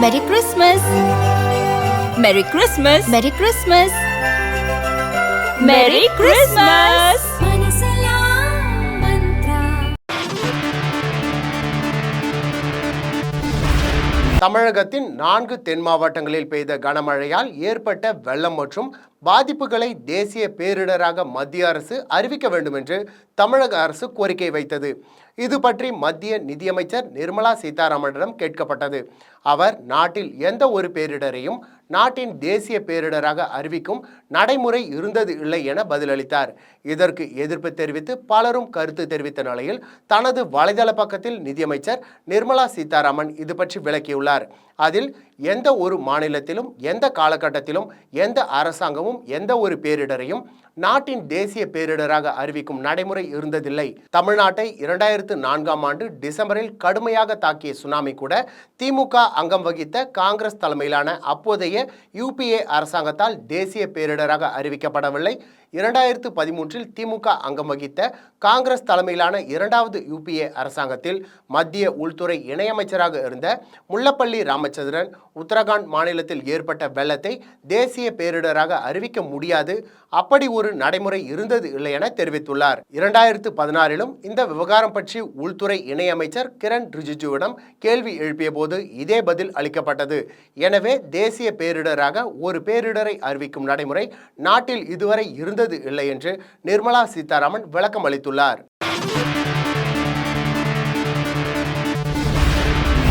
மெரி கிறிஸ்மஸ் மெரி கிறிஸ்மஸ் மெரி கிறிஸ்மஸ் மெரி கிறிஸ்மஸ் தமிழகத்தின் நான்கு தென் மாவட்டங்களில் பெய்த கனமழையால் ஏற்பட்ட வெள்ளம் மற்றும் பாதிப்புகளை தேசிய பேரிடராக மத்திய அரசு அறிவிக்க வேண்டும் என்று தமிழக அரசு கோரிக்கை வைத்தது. இது பற்றி மத்திய நிதியமைச்சர் நிர்மலா சீதாராமனிடம் கேட்கப்பட்டது. அவர் நாட்டில் எந்த ஒரு பேரிடரையும் நாட்டின் தேசிய பேரிடராக அறிவிக்கும் நடைமுறை இருந்தது இல்லை என பதிலளித்தார். இதற்கு எதிர்ப்பு தெரிவித்து பலரும் கருத்து தெரிவித்த நிலையில் தனது வலைதள பக்கத்தில் நிதியமைச்சர் நிர்மலா சீதாராமன் இது பற்றி விளக்கியுள்ளார். அதில் எந்த ஒரு மாநிலத்திலும் எந்த காலகட்டத்திலும் எந்த அரசாங்கமும் எந்த ஒரு பேரிடரையும் நாட்டின் தேசிய பேரிடராக அறிவிக்கும் நடைமுறை இருந்ததில்லை. தமிழ்நாட்டை இரண்டாயிரத்து நான்காம் ஆண்டு டிசம்பரில் கடுமையாக தாக்கிய சுனாமி கூட திமுக அங்கம் வகித்த காங்கிரஸ் தலைமையிலான அப்போதைய யூபிஏ அரசாங்கத்தால் தேசிய பேரிடராக அறிவிக்கப்படவில்லை. இரண்டாயிரத்து பதிமூன்றில் திமுக அங்கம் வகித்த காங்கிரஸ் தலைமையிலான இரண்டாவது யூபிஏ அரசாங்கத்தில் மத்திய உள்துறை இணையமைச்சராக இருந்த முல்லப்பள்ளி ராமச்சந்திரன் உத்தரகாண்ட் மாநிலத்தில் ஏற்பட்ட வெள்ளத்தை தேசிய பேரிடராக அறிவிக்க முடியாது. அப்படி ஒரு நடைமுறை இருந்தது இல்லை என தெரிவித்துள்ளார். இரண்டாயிரத்து பதினாறிலும் இந்த விவகாரம் பற்றி உள்துறை இணையமைச்சர் கிரண் ரிஜிஜுவிடம் கேள்வி எழுப்பிய போது இதே பதில் அளிக்கப்பட்டது. எனவே தேசிய பேரிடராக ஒரு பேரிடரை அறிவிக்கும் நடைமுறை நாட்டில் இதுவரை இருந்தது இல்லை என்று நிர்மலா சீதாராமன் விளக்கம் அளித்துள்ளார்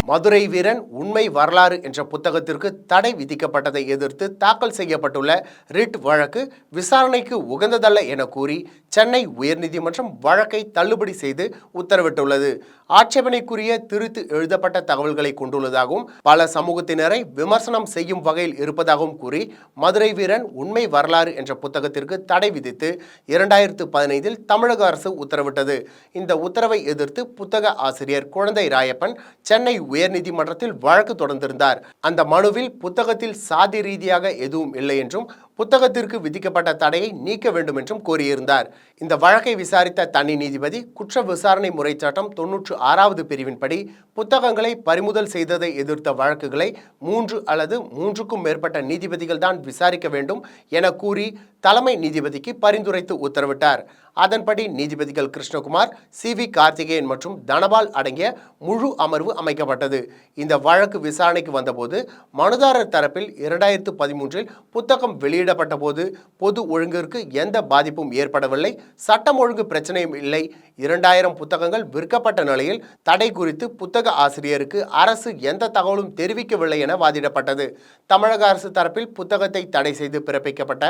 மதுரை வீரன் உண்மை வரலாறு என்ற புத்தகத்திற்கு தடை விதிக்கப்பட்டதை எதிர்த்து தாக்கல் செய்யப்பட்டுள்ள ரிட் வழக்கு விசாரணைக்கு உகந்ததல்ல என கூறி சென்னை உயர்நீதிமன்றம் வழக்கை தள்ளுபடி செய்து உத்தரவிட்டுள்ளது. ஆட்சேபனைக்குரிய திருத்து எழுதப்பட்ட தகவல்களை கொண்டுள்ளதாகவும் பல சமூகத்தினரை விமர்சனம் செய்யும் வகையில் இருப்பதாகவும் கூறி மதுரை வீரன் உண்மை வரலாறு என்ற புத்தகத்திற்கு தடை விதித்து இரண்டாயிரத்து பதினைந்தில் தமிழக அரசு உத்தரவிட்டது. இந்த உத்தரவை எதிர்த்து புத்தக ஆசிரியர் குழந்தை ராயப்பன் சென்னை உயர்நீதிமன்றத்தில் வழக்கு தொடர்ந்திருந்தார். அந்த மனுவில் புத்தகத்தில் சாதி ரீதியாக எதுவும் இல்லை என்றும் புத்தகத்திற்கு விதிக்கப்பட்ட தடையை நீக்க வேண்டும் என்றும் கோரியிருந்தார். இந்த வழக்கை விசாரித்த தனி நீதிபதி குற்ற விசாரணை முறை சட்டம் தொன்னூற்று ஆறாவது பிரிவின்படி புத்தகங்களை பறிமுதல் செய்ததை எதிர்த்த வழக்குகளை மூன்று அல்லது மூன்றுக்கும் மேற்பட்ட நீதிபதிகள் தான் விசாரிக்க வேண்டும் என கூறி தலைமை நீதிபதிக்கு பரிந்துரைத்து உத்தரவிட்டார். அதன்படி நீதிபதிகள் கிருஷ்ணகுமார் சி வி கார்த்திகேயன் மற்றும் தனபால் அடங்கிய முழு அமர்வு அமைக்கப்பட்டது. இந்த வழக்கு விசாரணைக்கு வந்தபோது மனுதாரர் தரப்பில் இரண்டாயிரத்து பதிமூன்றில் புத்தகம் வெளியிடப்பட்ட போது பொது ஒழுங்கிற்கு எந்த பாதிப்பும் ஏற்படவில்லை சட்டம் ஒழுங்கு பிரச்சனையும் இல்லை. இரண்டாயிரம் புத்தகங்கள் விற்கப்பட்ட நிலையில் தடை குறித்து புத்தக ஆசிரியருக்கு அரசு எந்த தகவலும் தெரிவிக்கவில்லை என வாதிடப்பட்டது. தமிழக அரசு தரப்பில் புத்தகத்தை தடை செய்து பிறப்பிக்கப்பட்ட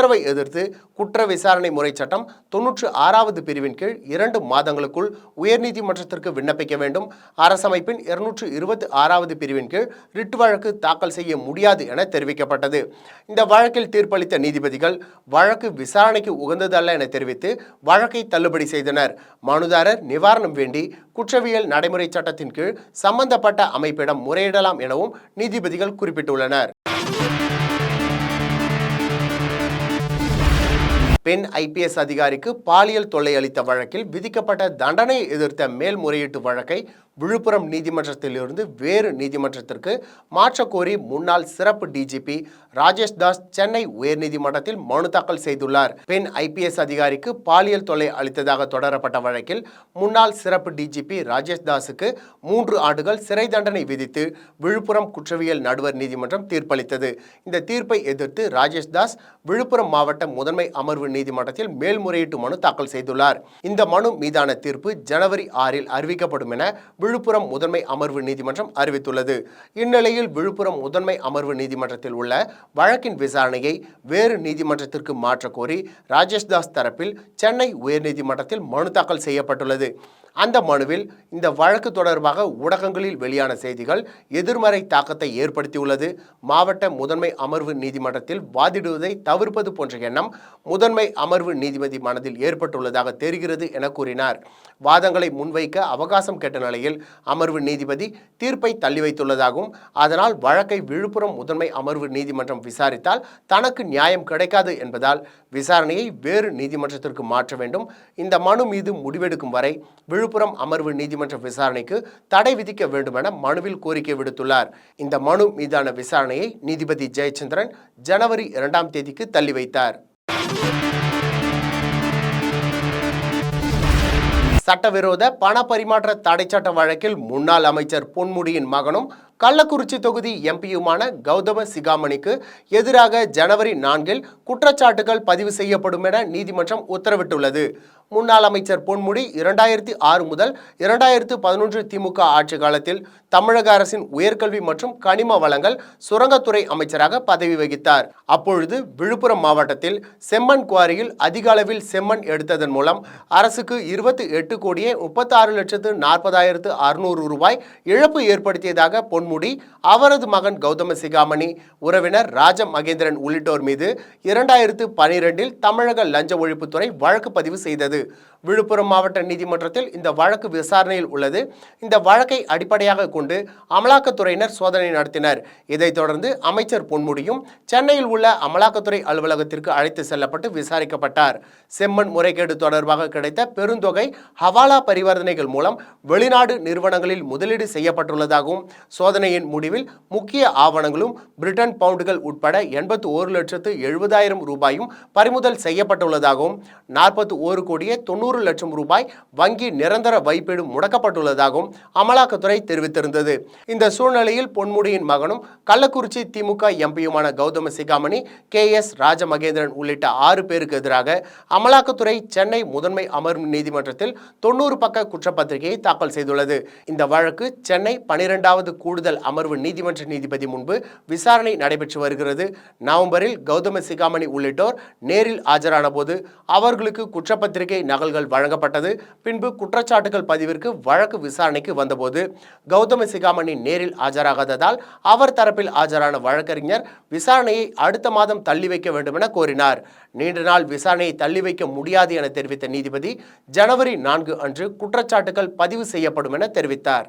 உத்தரவை எதிர்த்து குற்ற விசாரணை முறை சட்டம் தொன்னூற்று ஆறாவது பிரிவின் கீழ் இரண்டு மாதங்களுக்குள் உயர்நீதிமன்றத்திற்கு விண்ணப்பிக்க வேண்டும். அரசமைப்பின் இருநூற்று இருபத்தி ஆறாவது பிரிவின் கீழ் ரிட் வழக்கு தாக்கல் செய்ய முடியாது என தெரிவிக்கப்பட்டது. இந்த வழக்கில் தீர்ப்பளித்த நீதிபதிகள் வழக்கு விசாரணைக்கு உகந்ததல்ல என தெரிவித்து வழக்கை தள்ளுபடி செய்தனர். மனுதாரர் நிவாரணம் வேண்டி குற்றவியல் நடைமுறை சட்டத்தின் கீழ் சம்பந்தப்பட்ட அமைப்பிடம் முறையிடலாம் எனவும் நீதிபதிகள் குறிப்பிட்டுள்ளனர். பெண் ஐபிஎஸ் அதிகாரிக்கு பாலியல் தொல்லை அளித்த வழக்கில் விதிக்கப்பட்ட தண்டனை எதிர்த்த மேல்முறையீட்டு வழக்கை விழுப்புரம் நீதிமன்றத்திலிருந்து வேறு நீதிமன்றத்திற்கு மாற்றக்கோரி முன்னாள் சிறப்பு டிஜிபி ராஜேஷ் தாஸ் சென்னை உயர்நீதிமன்றத்தில் மனு தாக்கல் செய்துள்ளார். பெண் ஐபிஎஸ் அதிகாரிக்கு பாலியல் தொல்லை அளித்ததாக தொடரப்பட்ட வழக்கில் முன்னாள் சிறப்பு டிஜிபி ராஜேஷ் தாஸுக்கு மூன்று ஆண்டுகள் சிறை தண்டனை விதித்து விழுப்புரம் குற்றவியல் நடுவர் நீதிமன்றம் தீர்ப்பளித்தது. இந்த தீர்ப்பை எதிர்த்து ராஜேஷ் தாஸ் விழுப்புரம் மாவட்ட முதன்மை அமர்வு நீதிமன்றத்தில் மேல்முறையீட்டு மனு தாக்கல் செய்துள்ளார். இந்த மனு மீதான தீர்ப்பு ஜனவரி ஆறில் அறிவிக்கப்படும் என விழுப்புரம் முதன்மை அமர்வு நீதிமன்றம் அறிவித்துள்ளது. இந்நிலையில் விழுப்புரம் முதன்மை அமர்வு நீதிமன்றத்தில் உள்ள வழக்கின் விசாரணையை வேறு நீதிமன்றத்திற்கு மாற்றக்கோரி ராஜேஷ் தாஸ் தரப்பில் சென்னை உயர்நீதிமன்றத்தில் மனு தாக்கல் செய்யப்பட்டுள்ளது. அந்த மனுவில் இந்த வழக்கு தொடர்பாக ஊடகங்களில் வெளியான செய்திகள் எதிர்மறை தாக்கத்தை ஏற்படுத்தியுள்ளது. மாவட்ட முதன்மை அமர்வு நீதிமன்றத்தில் வாதிடுவதை தவிர்ப்பது போன்ற எண்ணம் முதன்மை அமர்வு நீதிபதி மனதில் ஏற்பட்டுள்ளதாக தெரிகிறது என கூறினார். வாதங்களை முன்வைக்க அவகாசம் கேட்ட நிலையில் வழக்கில் அமர்வு நீதிபதி தீர்ப்பை தள்ளி வைத்துள்ளதாகவும் அதனால் வழக்கை விழுப்புரம் முதன்மை அமர்வு நீதிமன்றம் விசாரித்தால் தனக்கு நியாயம் கிடைக்காது என்பதால் விசாரணையை வேறு நீதிமன்றத்திற்கு மாற்ற வேண்டும். இந்த மனு மீது முடிவெடுக்கும் வரை விழுப்புரம் அமர்வு நீதிமன்ற விசாரணைக்கு தடை விதிக்க வேண்டும் என மனுவில் கோரிக்கை விடுத்துள்ளார். இந்த மனு மீதான விசாரணையை நீதிபதி ஜெயச்சந்திரன் ஜனவரி இரண்டாம் தேதிக்கு தள்ளி வைத்தார். சட்டவிரோத பண பரிமாற்ற தடைச்சட்ட வழக்கில் முன்னாள் அமைச்சர் பொன்முடியின் மகனும் கள்ளக்குறிச்சி தொகுதி எம்பியுமான கௌதம சிகாமணிக்கு எதிராக ஜனவரி நான்கில் குற்றச்சாட்டுகள் பதிவு செய்யப்படும் என நீதிமன்றம் உத்தரவிட்டுள்ளது. முன்னாள் அமைச்சர் பொன்முடி இரண்டாயிரத்தி ஆறு முதல் இரண்டாயிரத்து பதினொன்று திமுக ஆட்சி காலத்தில் தமிழக அரசின் உயர்கல்வி மற்றும் கனிம வளங்கள் சுரங்கத்துறை அமைச்சராக பதவி வகித்தார். அப்பொழுது விழுப்புரம் மாவட்டத்தில் செம்மண் குவாரியில் அதிக அளவில் செம்மண் எடுத்ததன் மூலம் அரசுக்கு இருபத்தி எட்டு கோடியே முப்பத்தாறு லட்சத்து நாற்பதாயிரத்து அறுநூறு ரூபாய் இழப்பு ஏற்படுத்தியதாக பொன்முடி அவரது மகன் கௌதம சிகாமணி உறவினர் ராஜ மகேந்திரன் உள்ளிட்டோர் மீது இரண்டாயிரத்து பனிரெண்டில் தமிழக லஞ்ச ஒழிப்புத்துறை வழக்கு பதிவு செய்தது. はい。விழுப்புரம் மாவட்ட நீதிமன்றத்தில் இந்த வழக்கு விசாரணையில் உள்ளது. இந்த வழக்கை அடிப்படையாக கொண்டு அமலாக்கத்துறையினர் சோதனை நடத்தினர். இதைத் தொடர்ந்து அமைச்சர் பொன்முடியும் சென்னையில் உள்ள அமலாக்கத்துறை அலுவலகத்திற்கு அழைத்து செல்லப்பட்டு விசாரிக்கப்பட்டார். செம்மண் முறைகேடு தொடர்பாக கிடைத்த பெருந்தொகை ஹவாலா பரிவர்த்தனைகள் மூலம் வெளிநாடு நிறுவனங்களில் முதலீடு செய்யப்பட்டுள்ளதாகவும் சோதனையின் முடிவில் முக்கிய ஆவணங்களும் பிரிட்டன் பவுண்டுகள் உட்பட எண்பத்து ஒரு லட்சத்து எழுபதாயிரம் ரூபாயும் பறிமுதல் செய்யப்பட்டுள்ளதாகவும் நாற்பத்தி ஒரு கோடியே தொண்ணூறு லட்சம் ரூபாய் வங்கி நிரந்தர வைப்பீடு முடக்கப்பட்டுள்ளதாகவும் அமலாக்கத்துறை தெரிவித்திருந்தது. இந்த சூழ்நிலையில் பொன்முடியின் மகனும் கள்ளக்குறிச்சி திமுக எம்பியுமான கௌதம சிகாமணி கே எஸ் ராஜமகேந்திரன் உள்ளிட்ட ஆறு பேருக்கு எதிராக அமலாக்கத்துறை சென்னை முதன்மை அமர்வு நீதிமன்றத்தில் தொண்ணூறு பக்க குற்றப்பத்திரிகையை தாக்கல் செய்துள்ளது. இந்த வழக்கு சென்னை பனிரெண்டாவது கூடுதல் அமர்வு நீதிமன்ற நீதிபதி முன்பு விசாரணை நடைபெற்று வருகிறது. நவம்பரில் கௌதம சிகாமணி உள்ளிட்டோர் நேரில் ஆஜரான போது அவர்களுக்கு குற்றப்பத்திரிகை நகல்கள் வழங்கப்பட்டது. பின்பு குற்றச்சாட்டுகள் பதிவிற்கு வழக்கு விசாரணைக்கு வந்தபோது கௌதம சிகாமணி நேரில் ஆஜராகாததால் அவர் தரப்பில் ஆஜரான வழக்கறிஞர் விசாரணையை அடுத்த மாதம் தள்ளி வைக்க வேண்டும் என கோரினார். நீண்ட நாள் விசாரணையை தள்ளி வைக்க முடியாது என தெரிவித்த நீதிபதி ஜனவரி நான்கு அன்று குற்றச்சாட்டுகள் பதிவு செய்யப்படும் என தெரிவித்தார்.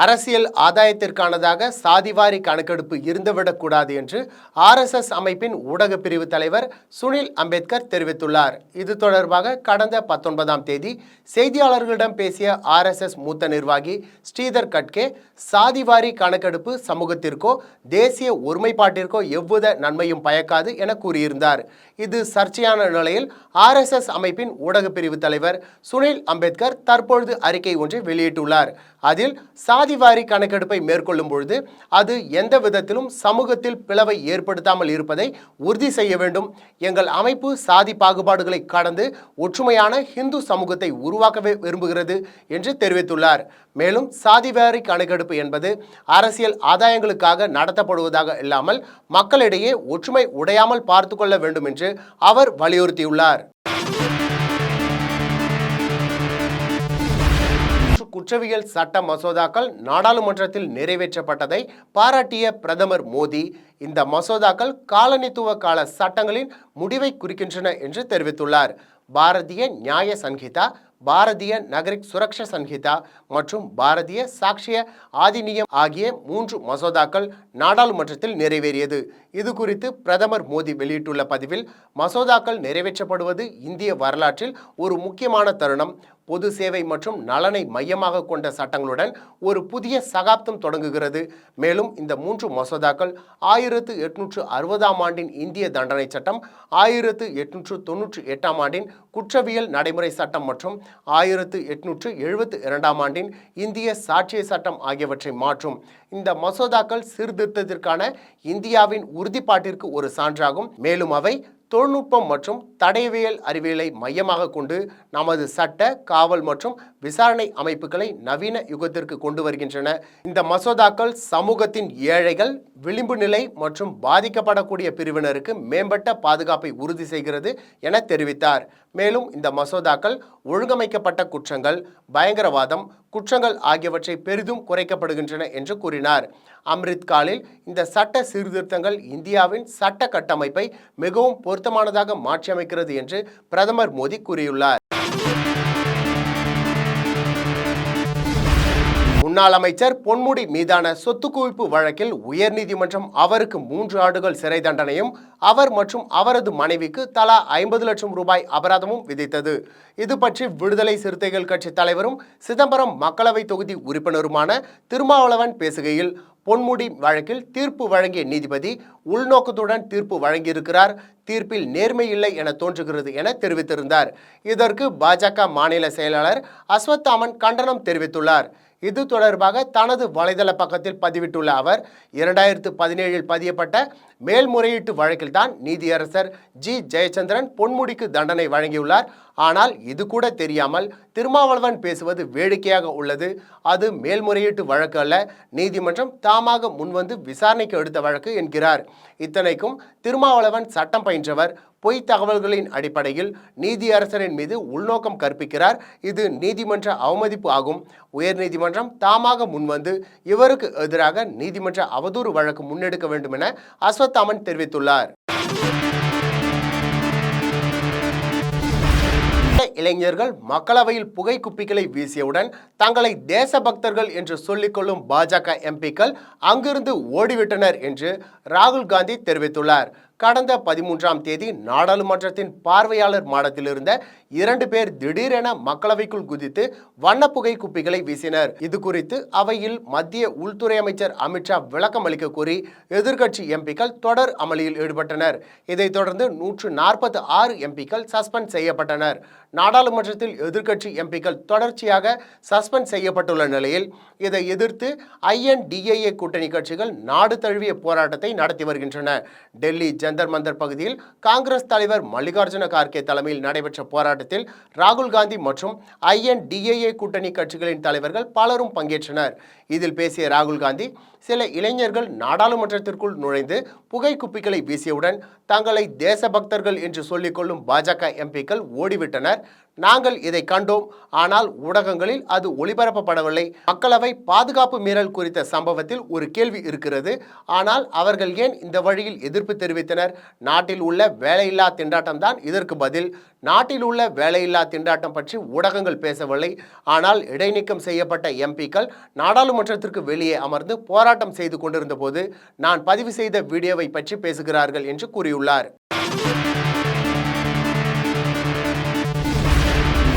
அரசியல் ஆதாயத்திற்கானதாக சாதிவாரி கணக்கெடுப்பு இருந்துவிடக்கூடாது என்று ஆர்எஸ்எஸ் அமைப்பின் ஊடக பிரிவு தலைவர் சுனில் அம்பேத்கர் தெரிவித்துள்ளார். இது தொடர்பாக கடந்த பத்தொன்பதாம் தேதி செய்தியாளர்களிடம் பேசிய ஆர்எஸ்எஸ் மூத்த நிர்வாகி ஸ்ரீதர் கட்கே சாதிவாரி கணக்கெடுப்பு சமூகத்திற்கோ தேசிய ஒருமைப்பாட்டிற்கோ எவ்வித நன்மையும் பயக்காது என கூறியிருந்தார். இது சர்ச்சையான நிலையில் ஆர்எஸ்எஸ் அமைப்பின் ஊடக பிரிவு தலைவர் சுனில் அம்பேத்கர் தற்பொழுது அறிக்கை ஒன்றை வெளியிட்டுள்ளார். அதில் சாதிவாரி கணக்கெடுப்பை மேற்கொள்ளும் பொழுது அது எந்த விதத்திலும் சமூகத்தில் பிளவை ஏற்படுத்தாமல் இருப்பதை உறுதி செய்ய வேண்டும். எங்கள் அமைப்பு சாதி பாகுபாடுகளை கடந்து ஒற்றுமையான ஹிந்து சமூகத்தை உருவாக்கவே விரும்புகிறது என்று தெரிவித்துள்ளார். மேலும் சாதிவாரி கணக்கெடுப்பு என்பது அரசியல் ஆதாயங்களுக்காக நடத்தப்படுவதாக இல்லாமல் மக்களிடையே ஒற்றுமை உடையாமல் பார்த்து கொள்ள வேண்டும் என்று அவர் வலியுறுத்தியுள்ளார். குற்றவியல் சட்ட மசோதாக்கள் நாடாளுமன்றத்தில் நிறைவேற்றப்பட்டதை பாராட்டிய பிரதமர் மோடி. இந்த மசோதாக்கள் காலனித்துவ கால சட்டங்களின் முடிவை குறிக்கின்றன என்று தெரிவித்துள்ளார். பாரதிய நியாய சங்கிதா பாரதிய நகரிக் சுரக்ஷா சங்கிதா மற்றும் பாரதிய சாக்ஷிய ஆதிநியம் ஆகிய மூன்று மசோதாக்கள் நாடாளுமன்றத்தில் நிறைவேறியது. இது குறித்து பிரதமர் மோடி வெளியிட்டுள்ள பதிவில் மசோதாக்கள் நிறைவேற்றப்படுவது இந்திய வரலாற்றில் ஒரு முக்கியமான தருணம். பொது சேவை மற்றும் நலனை மையமாக கொண்ட சட்டங்களுடன் ஒரு புதிய சகாப்தம் தொடங்குகிறது. மேலும் இந்த மூன்று மசோதாக்கள் ஆயிரத்து எட்நூற்று அறுபதாம் ஆண்டின் இந்திய தண்டனை சட்டம் ஆயிரத்து எட்நூற்று தொன்னூற்றி எட்டாம் ஆண்டின் குற்றவியல் நடைமுறை சட்டம் மற்றும் ஆயிரத்து எட்நூற்று எழுபத்து இரண்டாம் ஆண்டின் இந்திய சாட்சிய சட்டம் ஆகியவற்றை மாற்றும். இந்த மசோதாக்கள் சீர்திருத்தத்திற்கான இந்தியாவின் உறுதிப்பாட்டிற்கு ஒரு சான்றாகும். மேலும் அவை தொழில்நுட்பம் மற்றும் தடயவியல் அறிவியலை மையமாக கொண்டு நமது சட்ட காவல் மற்றும் விசாரணை அமைப்புகளை நவீன யுகத்திற்கு கொண்டு வருகின்றன. இந்த மசோதாக்கள் சமூகத்தின் ஏழைகள் விளிம்பு நிலை மற்றும் பாதிக்கப்படக்கூடிய பிரிவினருக்கு மேம்பட்ட பாதுகாப்பை உறுதி செய்கிறது என தெரிவித்தார். மேலும் இந்த மசோதாக்கள் ஒழுங்கமைக்கப்பட்ட குற்றங்கள் பயங்கரவாதம் குற்றங்கள் ஆகியவற்றை பெரிதும் குறைக்கப்படுகின்றன என்று கூறினார். அம்ரித்காலில் இந்த சட்ட சீர்திருத்தங்கள் இந்தியாவின் சட்ட கட்டமைப்பை மிகவும் பொருத்தமானதாக மாற்றியமைக்கிறது என்று பிரதமர் மோடி கூறியுள்ளார். முன்னாள் அமைச்சர் பொன்முடி மீதான சொத்து குவிப்பு வழக்கில் உயர்நீதிமன்றம் அவருக்கு மூன்று ஆண்டுகள் சிறை தண்டனையும் அவர் மற்றும் அவரது மனைவிக்கு தலா ஐம்பது லட்சம் ரூபாய் அபராதமும் விதித்தது. இது பற்றி விடுதலை சிறுத்தைகள் கட்சி தலைவரும் சிதம்பரம் மக்களவை தொகுதி உறுப்பினருமான திருமாவளவன் பேசுகையில் பொன்முடி வழக்கில் தீர்ப்பு வழங்கிய நீதிபதி உள்நோக்கத்துடன் தீர்ப்பு வழங்கியிருக்கிறார் தீர்ப்பில் நேர்மை இல்லை என தோன்றுகிறது என தெரிவித்திருந்தார். இதற்கு பாஜக மாநில செயலாளர் அஸ்வத்தாமன் கண்டனம் தெரிவித்துள்ளார். இது தொடர்பாக தனது வலைதள பக்கத்தில் பதிவிட்டுள்ள அவர் இரண்டாயிரத்து பதினேழில் பதியப்பட்ட மேல்முறையீட்டு வழக்கில்தான் நீதியரசர் ஜி. ஜெயச்சந்திரன் பொன்முடிக்கு தண்டனை வழங்கியுள்ளார். ஆனால் இது கூட தெரியாமல் திருமாவளவன் பேசுவது வேடிக்கையாக உள்ளது. அது மேல்முறையீட்டு வழக்கு அல்ல. நீதிமன்றம் தாமாக முன்வந்து விசாரணைக்கு எடுத்த வழக்கு என்கிறார். இத்தனைக்கும் திருமாவளவன் சட்டம் பயின்றவர். பொய் தகவல்களின் அடிப்படையில் நீதியரசரின் மீது உள்நோக்கம் கற்பிக்கிறார். இது நீதிமன்ற அவமதிப்பு ஆகும். உயர்நீதிமன்றம் தாமாக முன்வந்து இவருக்கு எதிராக நீதிமன்ற அவதூறு வழக்கு முன்னெடுக்க வேண்டும் என அஸ்வத்தாமன் தெரிவித்துள்ளார். இளைஞர்கள் மக்களவையில் புகை குப்பிகளை வீசியவுடன் தங்களை தேசபக்தர்கள் என்று சொல்லிக்கொள்ளும் பாஜக எம்பிக்கள் அங்கிருந்து ஓடிவிட்டனர் என்று ராகுல் காந்தி தெரிவித்துள்ளார். கடந்த பதிமூன்றாம் தேதி நாடாளுமன்றத்தின் பார்வையாளர் மாடத்தில் இருந்த இரண்டு பேர் திடீரென மக்களவைக்குள் குதித்து வண்ணப்புகை குப்பிகளை வீசினர். இது குறித்து அவையில் மத்திய உள்துறை அமைச்சர் அமித்ஷா விளக்கம் அளிக்க கோரி எதிர்க்கட்சி எம்பிக்கள் தொடர் அமளியில் ஈடுபட்டனர். இதைத் தொடர்ந்து நூற்று நாற்பத்தி ஆறு எம்பிக்கள் சஸ்பெண்ட் செய்யப்பட்டனர். நாடாளுமன்றத்தில் எதிர்க்கட்சி எம்பிக்கள் தொடர்ச்சியாக சஸ்பெண்ட் செய்யப்பட்டுள்ள நிலையில் இதை எதிர்த்து ஐஎன்டிஏஏ கூட்டணி கட்சிகள் நாடு தழுவிய போராட்டத்தை நடத்தி வருகின்றன. டெல்லி ஜந்தர் மந்தர் பகுதியில் காங்கிரஸ் தலைவர் மல்லிகார்ஜுன கார்கே தலைமையில் நடைபெற்ற போராட்டத்தில் ராகுல் காந்தி மற்றும் ஐஎன்டிஏஏ கூட்டணி கட்சிகளின் தலைவர்கள் பலரும் பங்கேற்றனர். இதில் பேசிய ராகுல் காந்தி சில இளைஞர்கள் நாடாளுமன்றத்திற்குள் நுழைந்து புகை குப்பிகளை வீசியவுடன் தங்களை தேசபக்தர்கள் என்று சொல்லிக்கொள்ளும் பாஜக எம்பிக்கள் ஓடிவிட்டனர். நாங்கள் இதை கண்டோம். ஆனால் ஊடகங்களில் அது ஒளிபரப்பப்படவில்லை. மக்களவை பாதுகாப்பு மீறல் குறித்த சம்பவத்தில் ஒரு கேள்வி இருக்கிறது. ஆனால் அவர்கள் ஏன் இந்த வழியில் எதிர்ப்பு தெரிவித்தனர்? நாட்டில் உள்ள வேலையில்லா திண்டாட்டம் தான் இதற்கு பதில். நாட்டில் உள்ள வேலையில்லா திண்டாட்டம் பற்றி ஊடகங்கள் பேசவில்லை. ஆனால் இடைநீக்கம் செய்யப்பட்ட எம்பிக்கள் நாடாளுமன்றத்திற்கு வெளியே அமர்ந்து போராட்டம் செய்து கொண்டிருந்த போது நான் பதிவு செய்த வீடியோவை பற்றி பேசுகிறார்கள் என்று கூறியுள்ளார்.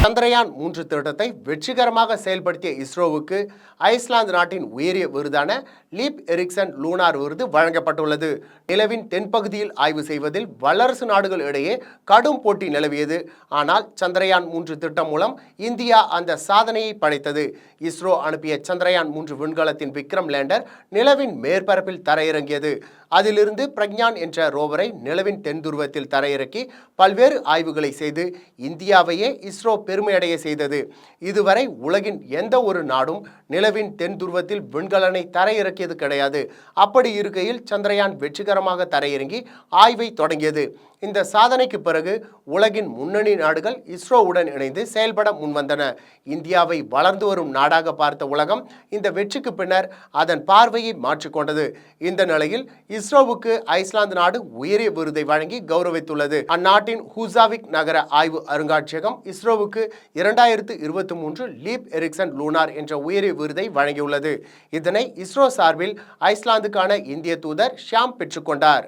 சந்திரயான் மூன்று திட்டத்தை வெற்றிகரமாக செயல்படுத்திய இஸ்ரோவுக்கு ஐஸ்லாந்து நாட்டின் உயரிய விருதான லீப் எரிக்சன் லூனார் விருது வழங்கப்பட்டுள்ளது. நிலவின் தென்பகுதியில் ஆய்வு செய்வதில் வல்லரசு நாடுகள் இடையே கடும் போட்டி நிலவியது. ஆனால் சந்திரயான் மூன்று திட்டம் மூலம் இந்தியா அந்த சாதனையை படைத்தது. இஸ்ரோ அனுப்பிய சந்திரயான் மூன்று விண்கலத்தின் விக்ரம் லேண்டர் நிலவின் மேற்பரப்பில் தரையிறங்கியது. அதிலிருந்து பிரக்ஞான் என்ற ரோவரை நிலவின் தென்துருவத்தில் தரையிறக்கி பல்வேறு ஆய்வுகளை செய்து இந்தியாவையே இஸ்ரோ பெரு பெருமையடைய செய்தது. இதுவரை உலகின் எந்த ஒரு நாடும் நிலவின் தென் துருவத்தில் விண்கலனை தரையிறக்கியது கிடையாது. அப்படி இருக்கையில் சந்திரயான் வெற்றிகரமாக தரையிறங்கி ஆய்வை தொடங்கியது. இந்த சாதனைக்கு பிறகு உலகின் முன்னணி நாடுகள் இஸ்ரோவுடன் இணைந்து செயல்பட முன்வந்தன. இந்தியாவை வளர்ந்து வரும் நாடாக பார்த்த உலகம் இந்த வெற்றிக்கு பின்னர் அதன் பார்வையை மாற்றிக்கொண்டது. இந்த நிலையில் இஸ்ரோவுக்கு ஐஸ்லாந்து நாடு உயரிய விருதை வழங்கி கௌரவித்துள்ளது. அந்நாட்டின் ஹூசாவிக் நகர ஆய்வு அருங்காட்சியகம் இஸ்ரோவுக்கு இரண்டாயிரத்து இருபத்தி மூன்று லீப் எரிக்சன் லூனார் என்ற உயரிய விருதை வழங்கியுள்ளது. இதனை இஸ்ரோ சார்பில் ஐஸ்லாந்துக்கான இந்திய தூதர் ஷியாம் பெற்றுக்கொண்டார்.